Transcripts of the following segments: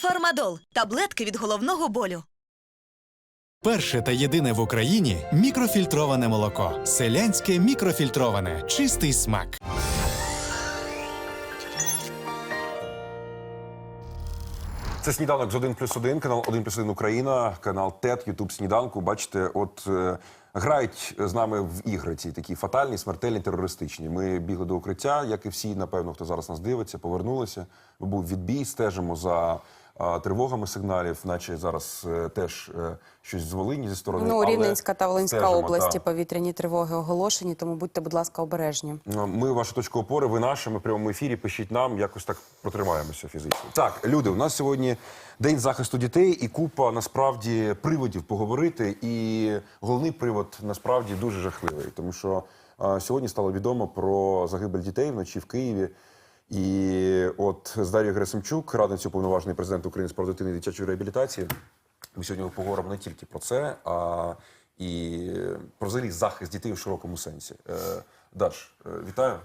Фармадол таблетки від головного болю. Перше та єдине в Україні мікрофільтроване молоко. Селянське мікрофільтроване. Чистий смак. Це сніданок з 1 плюс 1, канал 1 плюс 1 Україна, канал ТЕТ, Ютуб сніданку. Бачите, от е, грають з нами в ігри ці такі фатальні, смертельні, терористичні. Ми бігли до укриття, як і всі, напевно, хто зараз нас дивиться, повернулися. Був відбій, стежимо за тривогами сигналів, наче зараз е, теж е, щось з Волині зі сторони. Ну, Рівненська та Волинська стежимо, області та. повітряні тривоги оголошені, тому будьте, будь ласка, обережні. Е, Ми ваша точка опори, ви наша, ми в прямому ефірі. Пишіть нам, якось так протримаємося фізично. Так, люди, у нас сьогодні день захисту дітей і купа насправді приводів поговорити. І головний привод насправді дуже жахливий, тому що сьогодні стало відомо про загибель дітей вночі в Києві. І от з Дар'єю Герасимчук, радницю повноважений президент України з прав дитини і дитячої реабілітації. Ми сьогодні поговоримо не тільки про це, а і про взагалі захист дітей у широкому сенсі. Е, Даш, е, вітаю.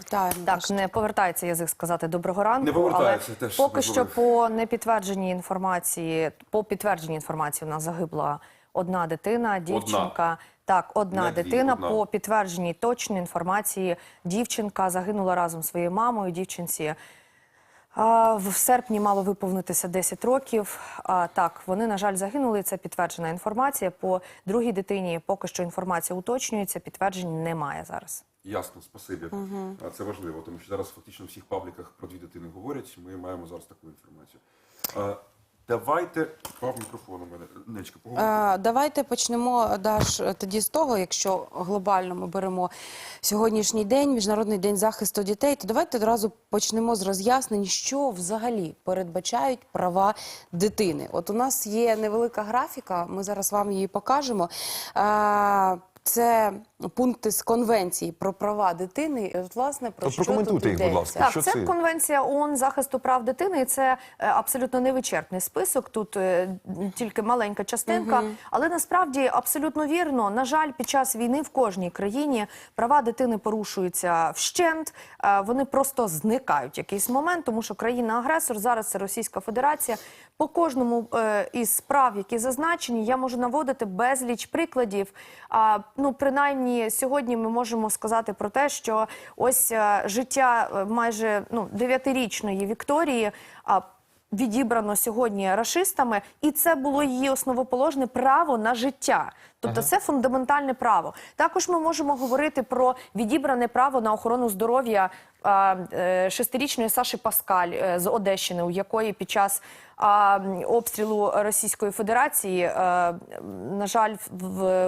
Вітаю. Так, не повертається язик сказати доброго ранку. Не повертається, але теж поки що по непідтвердженій інформації, по підтвердженій інформації, у нас загибла одна дитина, дівчинка. Так, одна Не дві, дитина. одна. По підтвердженій точній інформації, дівчинка загинула разом зі своєю мамою. Дівчинці а, в серпні мало виповнитися 10 років. А, так, вони, на жаль, загинули. Це підтверджена інформація. По другій дитині поки що інформація уточнюється, підтверджень немає зараз. Ясно, спасибі. А Це важливо, тому що зараз фактично в всіх пабліках про дві дитини говорять. Ми маємо зараз таку інформацію. Давайте впав мікрофон у мене. Нечка, поговоримо. Давайте почнемо Даш тоді з того, якщо глобально ми беремо сьогоднішній день, міжнародний день захисту дітей, то давайте одразу почнемо з роз'яснень, що взагалі передбачають права дитини. От у нас є невелика графіка, ми зараз вам її покажемо. Це пункти з конвенції про права дитини. От, власне, про що прокоментуйте тут їх, будь ласка. Так, Що це це? конвенція ООН захисту прав дитини. і Це е, абсолютно невичерпний список. Тут е, тільки маленька частинка, але насправді абсолютно вірно. На жаль, під час війни в кожній країні права дитини порушуються вщент. Е, Вони просто зникають в якийсь момент, тому що країна-агресор зараз це Російська Федерація. По кожному е, із справ, які зазначені, я можу наводити безліч прикладів. Ну, принаймні, сьогодні ми можемо сказати про те, що ось е, життя е, майже ну, дев'ятирічної Вікторії. Відібрано сьогодні рашистами, і це було її основоположне право на життя. Тобто це фундаментальне право. Також ми можемо говорити про відібране право на охорону здоров'я е, шестирічної Саші Паскаль е, з Одещини, у якої під час обстрілу Російської Федерації, е, на жаль,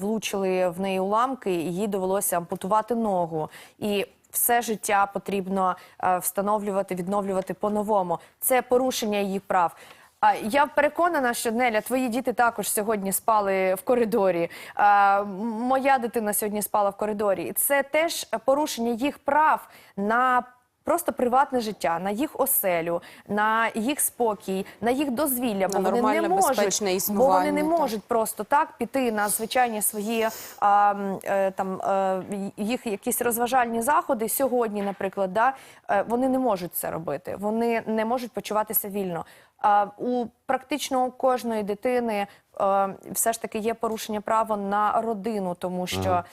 влучили в неї уламки, і їй довелося ампутувати ногу. І все життя потрібно е, встановлювати, відновлювати по-новому. Це порушення її прав. А я переконана, що Неля, твої діти також сьогодні спали в коридорі. А, моя дитина сьогодні спала в коридорі. І Це теж порушення їх прав на просто приватне життя, на їх оселю, на їх спокій, на їх дозвілля. Бо На вони не можуть, бо вони не існування, так. можуть просто так піти на звичайні свої а, е, там е, їх якісь розважальні заходи сьогодні, наприклад, да, е, вони не можуть це робити. Вони не можуть почуватися вільно. А, у практично у кожної дитини е, все ж таки є порушення права на родину, тому що.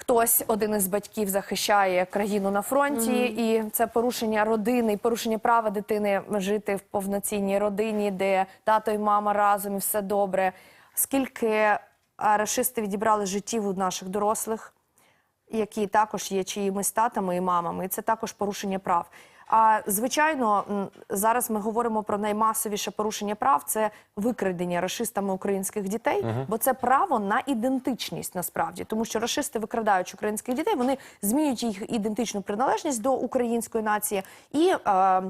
Хтось один із батьків захищає країну на фронті, і це порушення родини, і порушення права дитини жити в повноцінній родині, де тато і мама разом і все добре. Скільки расисти рашисти відібрали життів у наших дорослих, які також є чиїмись татами і мамами, і це також порушення прав. А звичайно, зараз ми говоримо про наймасовіше порушення прав це викрадення рашистами українських дітей, бо це право на ідентичність насправді, тому що рашисти, викрадаючи українських дітей, вони змінюють їх ідентичну приналежність до української нації і е,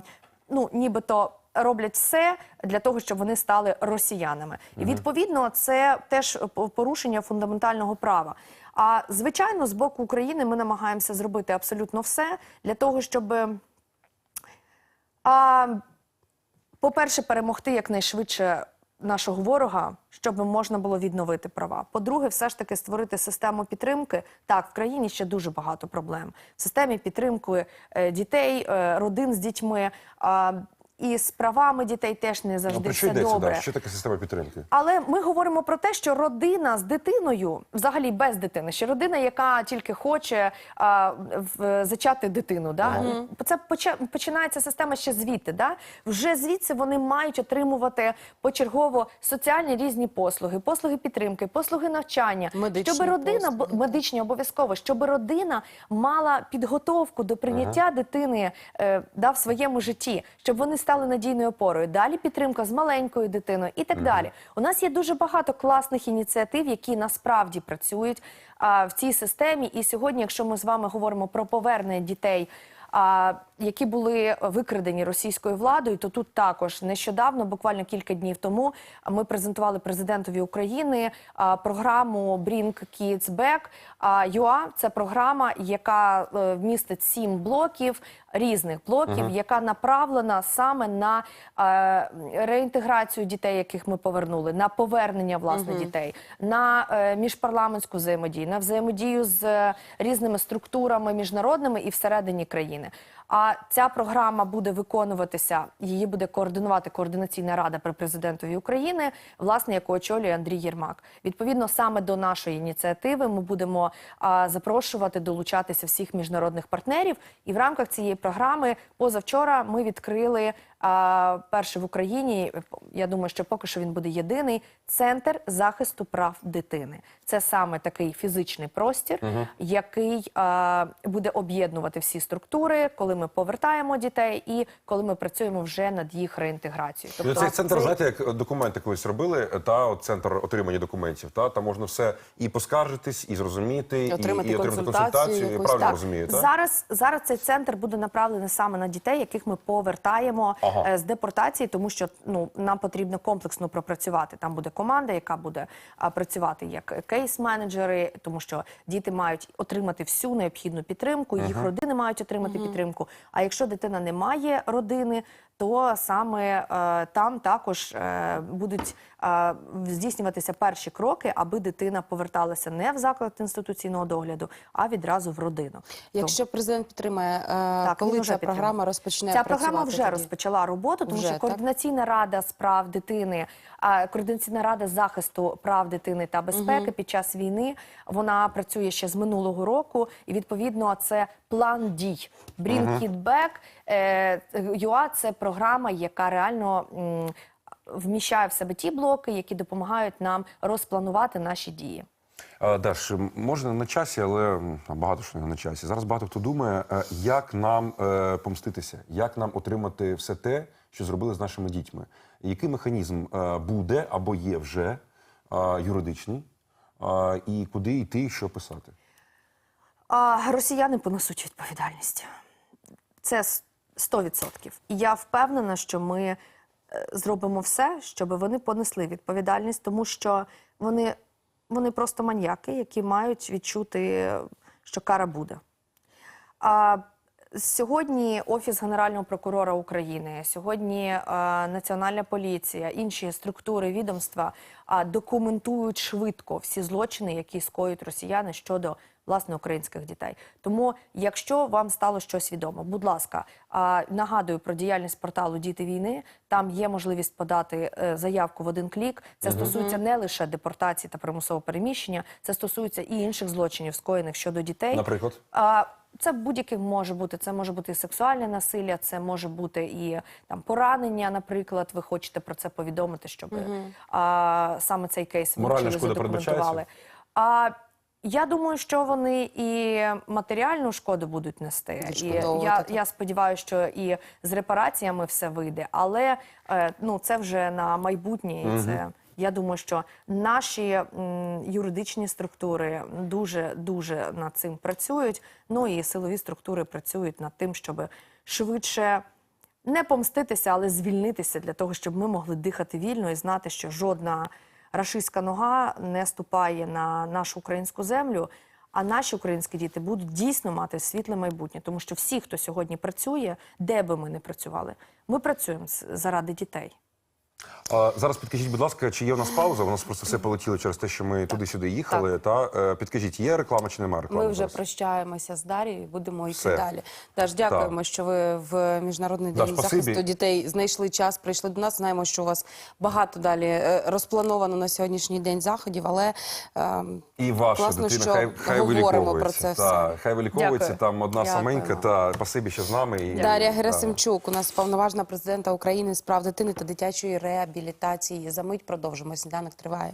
ну нібито. Роблять все для того, щоб вони стали росіянами, і відповідно це теж по- порушення фундаментального права. А звичайно, з боку України ми намагаємося зробити абсолютно все для того, щоб а, по-перше, перемогти якнайшвидше нашого ворога, щоб можна було відновити права. По-друге, все ж таки створити систему підтримки. Так, в країні ще дуже багато проблем. В системі підтримки е, дітей, е, родин з дітьми. І з правами дітей теж не Ну, завжди про що все йдеться? добре. Да? Що таке система підтримки? Але ми говоримо про те, що родина з дитиною, взагалі без дитини, ще родина, яка тільки хоче а, в, зачати дитину. Да? Це поча- починається система ще звідти. Да? Вже звідси вони мають отримувати почергово соціальні різні послуги, послуги підтримки, послуги навчання, Медичні щоб родина послуги, медичні обов'язково, щоб родина мала підготовку до прийняття дитини е, да, в своєму житті, щоб вони стали надійною опорою. Далі підтримка з маленькою дитиною і так далі. У нас є дуже багато класних ініціатив, які насправді працюють а, в цій системі. І сьогодні, якщо ми з вами говоримо про повернення дітей. Які були викрадені російською владою, то тут також нещодавно, буквально кілька днів тому, ми презентували президентові України програму Bring Kids Back. ЮА – це програма, яка е, містить сім блоків різних блоків, яка направлена саме на е, реінтеграцію дітей, яких ми повернули, на повернення власне дітей, на е, міжпарламентську взаємодію, на взаємодію з різними структурами міжнародними і всередині країни. України. А ця програма буде виконуватися, її буде координувати координаційна рада при президентові України, власне, яку очолює Андрій Єрмак. Відповідно, саме до нашої ініціативи ми будемо а, запрошувати долучатися всіх міжнародних партнерів. І в рамках цієї програми позавчора ми відкрили а, перший в Україні. Я думаю, що поки що він буде єдиний центр захисту прав дитини. Це саме такий фізичний простір, який а, буде об'єднувати всі структури, коли ми повертаємо дітей і коли ми працюємо вже над їх реінтеграцією. Тобто, цей центр, знаєте, як документи колись робили, та от центр отримання документів, та там можна все і поскаржитись, і зрозуміти, і, Отримати і отримати консультацію якусь, правильно так. розумію, так? Зараз зараз цей центр буде направлений саме на дітей, яких ми повертаємо Ага. е, з депортації, тому що ну нам потрібно комплексно пропрацювати. Там буде команда, яка буде працювати як кейс-менеджери, тому що діти мають отримати всю необхідну підтримку, їх родини мають отримати підтримку. А якщо дитина не має родини, то саме е, там також е, будуть здійснюватися перші кроки, аби дитина поверталася не в заклад інституційного догляду, а відразу в родину. Якщо президент підтримає, е, коли вже ця програма розпочне Ця програма вже тоді? розпочала роботу, тому Вже, що так? координаційна рада з прав дитини, координаційна рада захисту прав дитини та безпеки під час війни вона працює ще з минулого року, і відповідно це план дій. Bring Kid Back е, ЮА – це програма, яка реально. Вміщає в себе ті блоки, які допомагають нам розпланувати наші дії. Даш, може не на часі, але багато що не на часі. Зараз багато хто думає, е, як нам е, помститися, як нам отримати все те, що зробили з нашими дітьми. Який механізм е, буде або є вже юридичний, і куди йти, що писати? А росіяни понесуть відповідальність. Це с- 100%. І я впевнена, що ми зробимо все, щоб вони понесли відповідальність, тому що вони, вони просто маньяки, які мають відчути, що кара буде. А сьогодні Офіс Генерального прокурора України, сьогодні е, Національна поліція, інші структури відомства а, документують швидко всі злочини, які скоюють росіяни щодо власне українських дітей. Тому, якщо вам стало щось відомо, будь ласка, а, нагадую про діяльність порталу Діти війни. Там є можливість подати е, заявку в один клік. Це стосується не лише депортації та примусового переміщення, це стосується і інших злочинів, скоєних щодо дітей. Наприклад? А, це будь-яке може бути. Це може бути і сексуальне насилля, це може бути і там поранення. Наприклад, ви хочете про це повідомити, щоб а, саме цей кейс вивчили, задокументували. А я думаю, що вони і матеріальну шкоду будуть нести. І я, я сподіваюся, що і з репараціями все вийде, але е, ну це вже на майбутнє. І це я думаю, що наші юридичні структури дуже дуже над цим працюють. Ну і силові структури працюють над тим, щоб швидше. Не помститися, але звільнитися для того, щоб ми могли дихати вільно і знати, що жодна рашистська нога не ступає на нашу українську землю. А наші українські діти будуть дійсно мати світле майбутнє, тому що всі, хто сьогодні працює, де би ми не працювали, ми працюємо заради дітей. А, зараз підкажіть, будь ласка, чи є у нас пауза? У нас просто все полетіло через те, що ми туди-сюди їхали. Та е, підкажіть, є реклама чи немає реклами? Ми вже зараз? прощаємося з Дарією, будемо йти Все. далі. Даш, дякуємо, що ви в міжнародний день спасибі. захисту дітей знайшли час, прийшли до нас. Знаємо, що у вас багато далі е, розплановано на сьогоднішній день заходів, але е, І ваша класно, дитина що хай, хай говоримо про це Та, все. хай виліковується там одна Дякуємо. саменька. Та спасибі, що з нами. І, Дар'я та. Герасимчук, у нас повноважна президента України з прав дитини та дитячої реабілітації. За мить продовжимо. Сніданок триває.